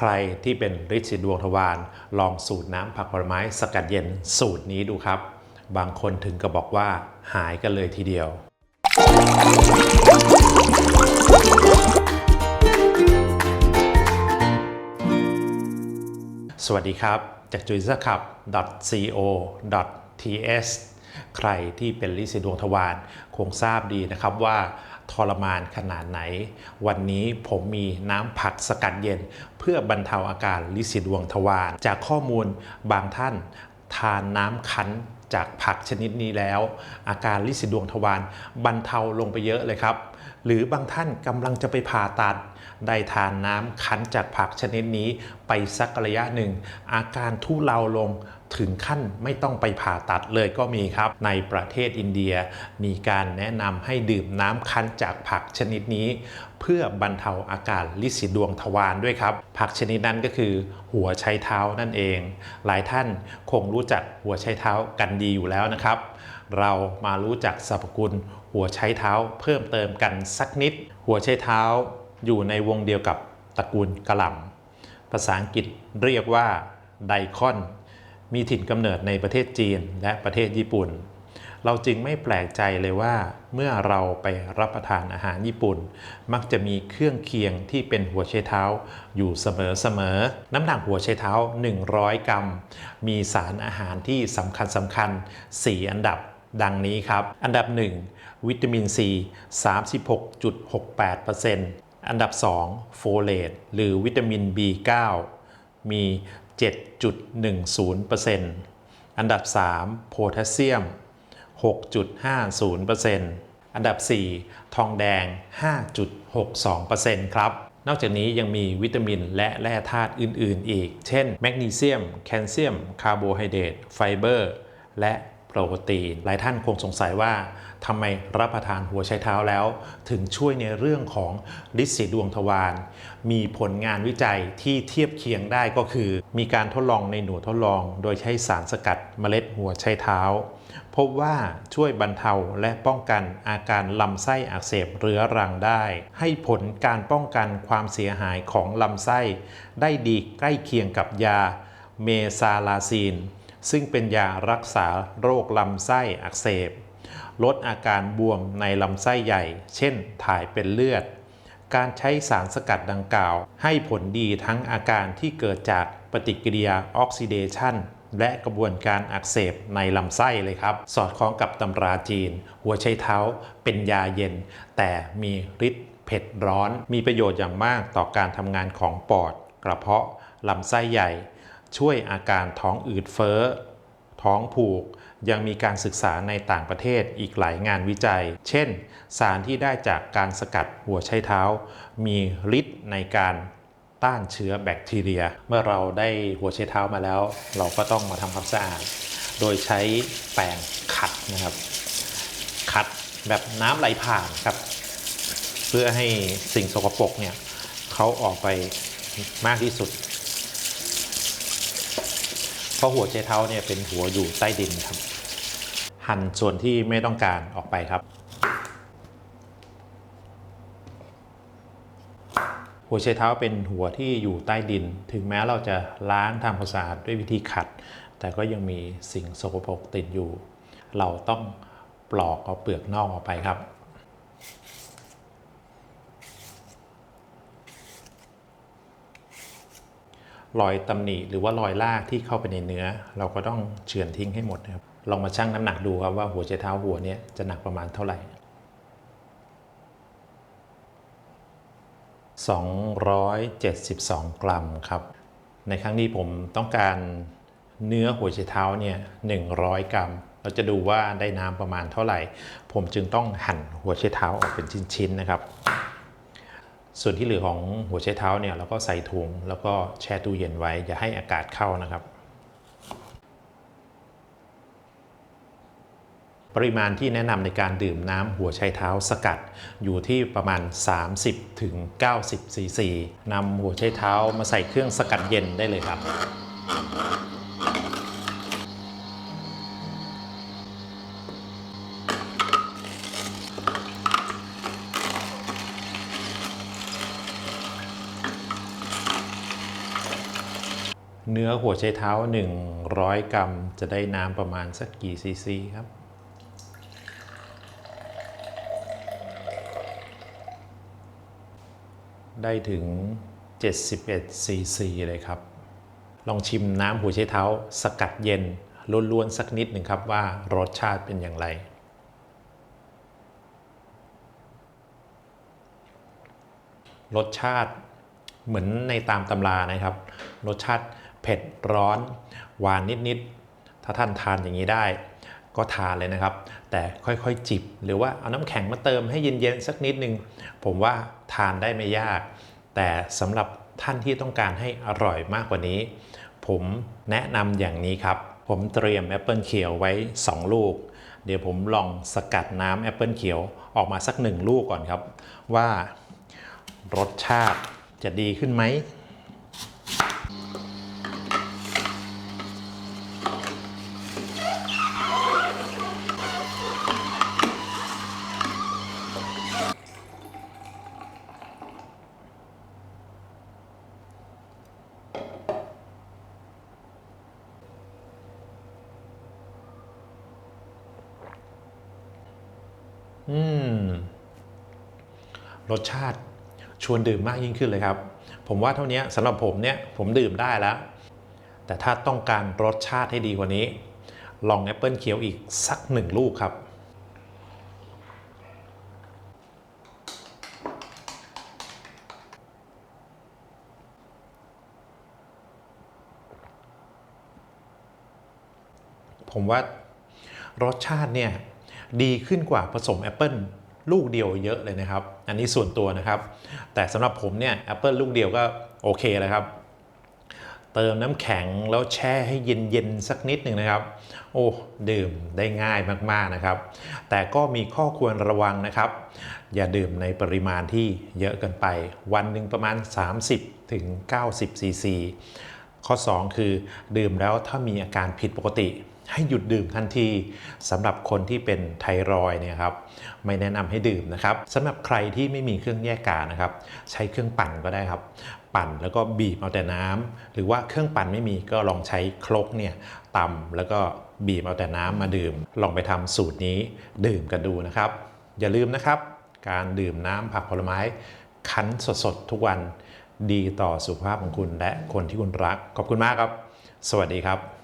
ใครที่เป็นฤทธิ์สีดวงทวารลองสูตรน้ำผักผลไม้สกัดเย็นสูตรนี้ดูครับ บางคนถึงกับบอกว่าหายกันเลยทีเดียวสวัสดีครับจากจุยซ c ับ co th ใครที่เป็นลิสีดวงทวารคงทราบดีนะครับว่า ทรมานขนาดไหน วันนี้ผมมีน้ำผักสกัดเย็น เพื่อบรรเทาอาการลิสีดวงทวาร จากข้อมูลบางท่านทานน้ำคั้นจากผักชนิดนี้แล้ว อาการลิสีดวงทวารบรรเทาลงไปเยอะเลยครับ หรือบางท่านกำลังจะไปผ่าตัด ได้ทานน้ำคั้นจากผักชนิดนี้ไปสักระยะหนึ่ง อาการทุเลาลง ถึงขั้นไม่ต้องไปผ่าตัดเลยก็มีครับ ในประเทศอินเดียมีการแนะนำให้ดื่มน้ำคั้นจากผักชนิดนี้ เพื่อบรรเทาอาการลิสีดวงทวารด้วยครับ ผักชนิดนั้นก็คือ หัวไชเท้านั่นเอง หลายท่านคงรู้จักหัวไชเท้ากันดีอยู่แล้วนะครับ เรามารู้จักสรรพคุณหัวไชเท้าเพิ่มเติมกันสักนิด หัวไชเท้าอยู่ในวงเดียวกับตระกูลกระหล่ำภาษาอังกฤษเรียกว่าไดคอน มีถิ่นกำเนิดในประเทศจีนและประเทศญี่ปุ่น เราจึงไม่แปลกใจเลยว่า เมื่อเราไปรับประทานอาหารญี่ปุ่น มักจะมีเครื่องเคียงที่เป็นหัวไชเท้าอยู่เสมอๆน้ำหนักหัวไชเท้า 100 กรัม มีสารอาหารที่สำคัญสำคัญ 4 อันดับดังนี้ครับ อันดับ 1 วิตามินซี36.68%อันดับ 2 โฟเลตหรือวิตามิน B9 มี 7.10%อันดับ 3 โพแทสเซียม 6.50%อันดับ 4 ทองแดง 5.62%ครับ นอกจากนี้ยังมีวิตามินและแร่ธาตุอื่น ๆ อีก เช่น แมกนีเซียม แคลเซียม คาร์โบไฮเดรต ไฟเบอร์ และ โปรตีน หลายท่านคงสงสัยว่าทำไมรับประทานหัวไชเท้าแล้ว ถึงช่วยในเรื่องของฤทธิ์สีดวงทวารมีผลงานวิจัยที่เทียบเคียงได้ก็คือ มีการทดลองในหนูทดลอง โดยใช้สารสกัดเมล็ดหัวไชเท้า พบว่าช่วยบรรเทาและป้องกันอาการลำไส้อักเสบเรื้อรังได้ ให้ผลการป้องกันความเสียหายของลำไส้ ได้ดีใกล้เคียงกับยาเมซาลาซีน ซึ่งเป็นยารักษาโรคลำไส้อักเสบ ลดอาการบวมในลำไส้ใหญ่ เช่นถ่ายเป็นเลือด การใช้สารสกัดดังกล่าว ให้ผลดีทั้งอาการที่เกิดจากปฏิกิริยาออกซิเดชันและกระบวนการอักเสบในลำไส้เลยครับ สอดคล้องกับตำราจีน หัวไชเท้าเป็นยาเย็น แต่มีฤทธิ์เผ็ดร้อน มีประโยชน์อย่างมากต่อการทำงานของปอด กระเพาะลำไส้ใหญ่ ช่วยอาการท้องอืดเฟ้อ ท้องผูก ยังมีการศึกษาในต่างประเทศอีกหลายงานวิจัย เช่น สารที่ได้จากการสกัดหัวไชเท้า มีฤทธิ์ในการต้านเชื้อแบคทีเรีย เมื่อเราได้หัวไชเท้ามาแล้ว เราก็ต้องมาทำความสะอาด โดยใช้แปรงขัดนะครับ ขัดแบบน้ำไหลผ่านครับ เพื่อให้สิ่งสกปรกเนี่ยเขาออกไปมากที่สุด เพราะหัวไชเท้าเนี่ยเป็นหัวอยู่ใต้ดินครับ หั่นส่วนที่ไม่ต้องการออกไปครับ หัวไชเท้าเป็นหัวที่อยู่ใต้ดิน ถึงแม้เราจะล้างทำความสะอาดด้วยวิธีขัด แต่ก็ยังมีสิ่งสกปรกติดอยู่ เราต้องปลอกเอาเปลือกนอกออกไปครับ รอยตำหนิหรือว่ารอยลากที่เข้าไปในเนื้อ เราก็ต้องเฉือนทิ้งให้หมดนะครับลองมาชั่งน้ำหนักดูครับว่าหัวไชเท้าหัวเนี้ยจะหนักประมาณเท่าไหร่ 272 กรัมครับ ในครั้งนี้ผมต้องการเนื้อหัวไชเท้าเนี่ย100 กรัม เราจะดูว่าได้น้ำประมาณเท่าไหร่ ผมจึงต้องหั่นหัวไชเท้าออกเป็นชิ้นๆนะครับ ส่วนที่เหลือของหัวไชเท้าเนี่ยเราก็ใส่ถุงแล้วก็แช่ตู้เย็นไว้ อย่าให้อากาศเข้านะครับ ปริมาณที่แนะนำในการดื่มน้ำหัวไชเท้าสกัดอยู่ที่ประมาณ 30ถึงซีซีนำหัวไชเท้ามาใส่เครื่องสกัดเย็นได้เลยครับ เนื้อหัวไชเท้า 100 กรัม จะได้น้ำประมาณสักกี่ซีซีครับ ได้ถึง 71 ซีซีเลยครับ ลองชิมน้ำหัวไชเท้า สกัดเย็นล้วนๆสักนิดหนึ่งครับว่ารสชาติเป็นอย่างไรรสชาติเหมือนในตามตำรานะครับ รสชาติ เผ็ดร้อน หวานนิดๆ ถ้าท่านทานอย่างนี้ได้ ก็ทานเลยนะครับ แต่ค่อยๆจิบ หรือว่าเอาน้ำแข็งมาเติมให้เย็นๆสักนิดนึง ผมว่าทานได้ไม่ยาก แต่สำหรับท่านที่ต้องการให้อร่อยมากกว่านี้ ผมแนะนำอย่างนี้ครับ ผมเตรียมแอปเปิลเขียวไว้ 2 ลูก เดี๋ยวผมลองสกัดน้ำแอปเปิลเขียวออกมาสักหนึ่งลูกก่อนครับ ว่ารสชาติจะดีขึ้นไหม อืม รสชาติชวนดื่มมากยิ่งขึ้นเลยครับ ผมว่าเท่านี้สำหรับผมเนี่ยผมดื่มได้แล้ว แต่ถ้าต้องการรสชาติให้ดีกว่านี้ ลองแอปเปิลเขียวอีกสักหนึ่งลูกครับ ผมว่ารสชาติเนี่ยดีขึ้นกว่าผสมแอปเปิลลูกเดียวเยอะเลยนะครับ อันนี้ส่วนตัวนะครับ แต่สำหรับผมเนี่ยแอปเปิลลูกเดียวก็โอเคแล้วครับ เติมน้ำแข็งแล้วแช่ให้เย็นๆสักนิดหนึ่งนะครับ โอ้ดื่มได้ง่ายมากๆนะครับ แต่ก็มีข้อควรระวังนะครับ อย่าดื่มในปริมาณที่เยอะเกินไป วันหนึ่งประมาณ 30ถึง90ซีซีข้อ 2 คือดื่มแล้วถ้ามีอาการผิดปกติ ให้หยุดดื่มทันทีสำหรับคนที่เป็นไทรอยเนี่ยครับไม่แนะนำให้ดื่มนะครับสำหรับใครที่ไม่มีเครื่องแยกกานะครับ ใช้เครื่องปั่นก็ได้ครับ ปั่นแล้วก็บีบเอาแต่น้ำหรือว่าเครื่องปั่นไม่มีก็ลองใช้ครกเนี่ยตำแล้วก็บีบเอาแต่น้ำมาดื่ม ลองไปทำสูตรนี้ดื่มกันดูนะครับ อย่าลืมนะครับ การดื่มน้ำผักผลไม้คั้นสดๆทุกวันดีต่อสุขภาพของคุณและคนที่คุณรัก ขอบคุณมากครับ สวัสดีครับ